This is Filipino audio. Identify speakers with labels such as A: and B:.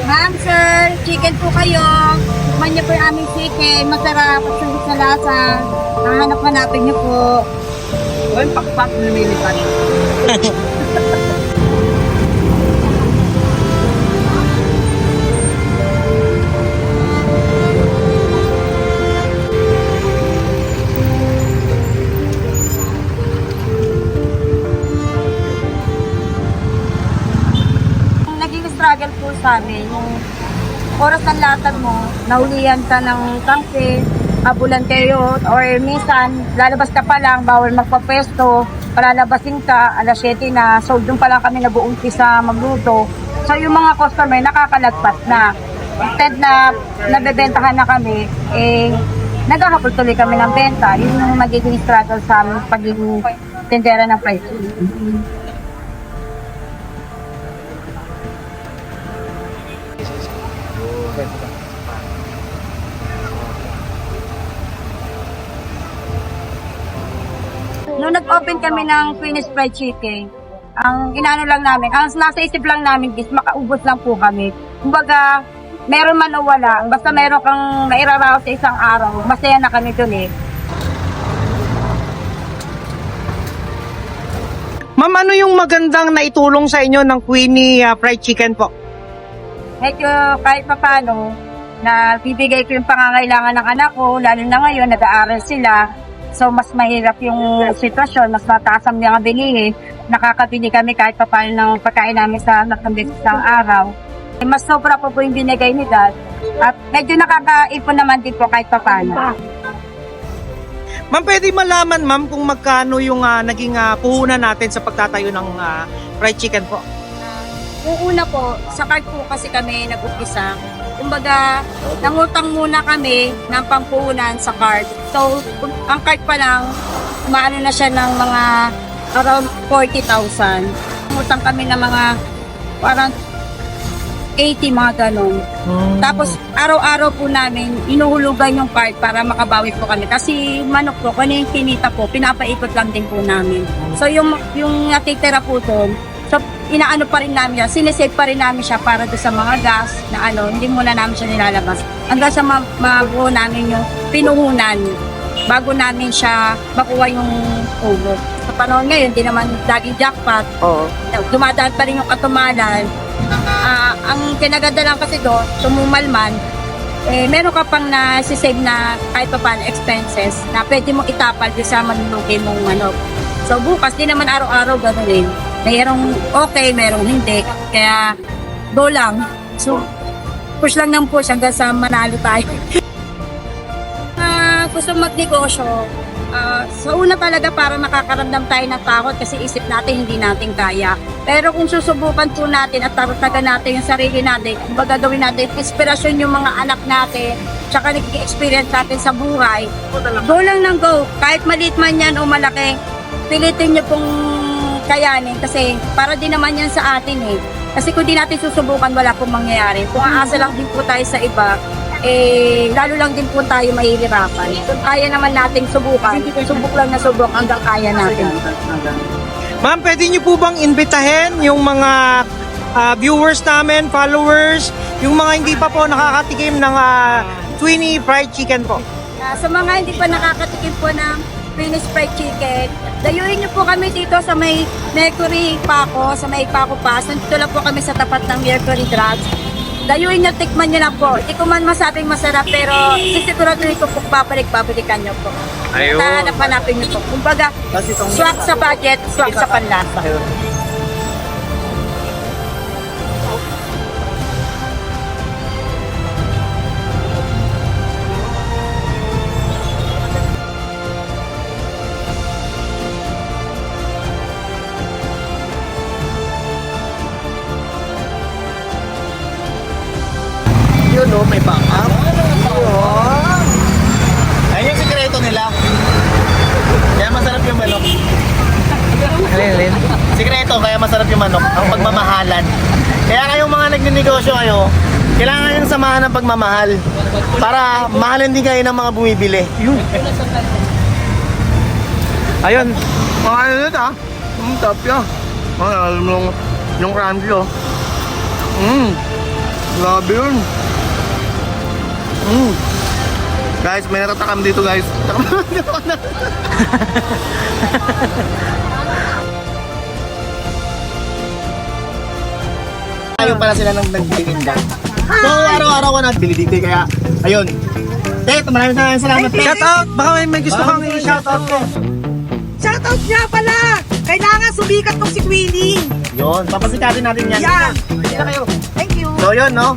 A: Ma'am, sir, chicken po kayo. Tikman niyo po yung aming chicken. Masarap at sulit sa lasa. Hahanap-hanapin niyo po.
B: Well, pakpak lumilipan.
A: sa yung oras ng latag mo, nahulihan ka ng tangke, abulan kayo, or minsan, lalabas ka pa lang, bawal magpapesto, palalabasin ka, alas 7 na, so doon pa lang kami nag-uumpisa magluto. So yung mga customer, nakakalagpas na. Instead na nabebentahan na kami, eh, nagkakapul tuloy kami ng benta. Yun yung magiging struggle sa aming pagiging tendera ng price. Nung nag-open kami ng Queen's Fried Chicken, ang inano lang namin, ang nasa isip lang namin is makaubos lang po kami. Kumbaga, meron man o wala, basta meron kang nairaraw sa isang araw, masaya na kami dun eh.
B: Ma'am, ano yung magandang naitulong sa inyo ng Queenie ah, Fried Chicken po?
A: Medyo kahit pa paano, na bibigay ko yung pangangailangan ng anak ko, lalo na ngayon, nag-aaral sila. So, mas mahirap yung sitwasyon, mas mataas ang mga bilihin. Nakakabili kami kahit pa paano ng pagkain namin sa anak ng beses ng araw. Eh, Mas sobra po po yung binigay ni Dad. At medyo nakakaipon naman din po kahit pa paano.
B: Ma'am, pwede malaman ma'am kung magkano yung ah, naging ah, puhunan natin sa pagtatayo ng ah, fried chicken po?
A: Yung una po, sa card po kasi kami nag-umpisa. Kumbaga, nangutang muna kami ng pampuhunan sa card. So, ang card pa lang, maano na siya ng mga around 40,000. Nangutang kami ng mga parang 80 mga ganun. Tapos, araw-araw po namin, inuhulugan yung card para makabawi po kami. Kasi manok po, kung ano yung kinita po, pinapaikot lang din po namin. So, yung, yung natitira po doon, so, inaano pa rin namin yan, sinesave pa rin namin siya para doon sa mga gas na ano, hindi muna namin siya nilalabas. Hanggang sa ma- mabuo namin yung pinuhunan bago namin siya makuha yung ulo. Sa panahon ngayon, hindi naman laging jackpot
B: Oo.
A: dumadaan pa rin yung katumalan. Ah, ang kinaganda lang kasi do, tumumalman, eh, meron ka pang na-save na kahit pa paano expenses na pwede mong itapal doon sa manulugi mong manok. So bukas, di naman araw-araw gano'n din. Mayroong okay, mayroong hindi. Kaya, go lang. So, push lang ng push hanggang sa manalo tayo. Ah, gusto magnegosyo, ah, sa una talaga para makakaramdam tayo ng takot kasi isip natin hindi natin kaya. Pero kung susubukan po natin at taratagan natin yung sarili natin, kung baga gawin natin inspirasyon yung mga anak natin, tsaka naging experience natin sa buhay, go lang ng go. Kahit maliit man yan o malaki, pilitin nyo pong kayanin kasi para din naman yan sa atin eh. Kasi kung di natin susubukan, wala pong mangyayari. Kung aasa lang din po tayo sa iba, eh, lalo lang din po tayo mahihirapan. So, kaya naman nating subukan. Subok lang na subok hanggang kaya natin.
B: Ma'am, pwede niyo po bang imbitahin yung mga ah, viewers namin, followers, yung mga hindi pa po nakakatikim ng ah, Twinnie Fried Chicken po?
A: Ah, sa mga hindi pa nakakatikim po ng Finnish fried chicken, dayuhin niyo po kami dito sa may Mercury Paco, sa may Paco Pass. Nandito lang po kami sa tapat ng Mercury Drugs. Dayuhin niyo, tikman niyo lang po. Hindi ko man masabing masarap, pero sisiguraduhin ko po babalik-babalikan niyo po.
B: Ayun.
A: Nahanap-hanapin niyo po. Kumbaga, swak sa budget, swak sa panlasa.
C: Yun o, may backup. Ayun yung sikreto nila. Kaya masarap yung manok.
B: Alin,
C: Sikreto, kaya masarap yung manok. Ang pagmamahalan. Kaya kayong mga nagninegosyo kayo, kailangan yung samahan ng pagmamahal. Para mahalin din kayo ng mga bumibili. Yun.
B: Ayun.
C: Mga ano yun ah. Ang tapya. Mga alam mo yung crunchy oh. Mm. Grabe yun. Mm. Guys, may natatakam dito guys. Ayaw pala sila ng nagtitinda. So, araw-araw ko nagbili dito. Kaya, ayun. Tet, maraming maraming salamat.
B: Shout out! Baka may, may gusto kang i-shout out ko.
D: Shoutout niya pala! Kailangan sumikat tong si Queenie!
C: Yun, papasikatin natin yan.
D: Yan!
C: Kayo.
D: Thank you!
C: So, yun, no?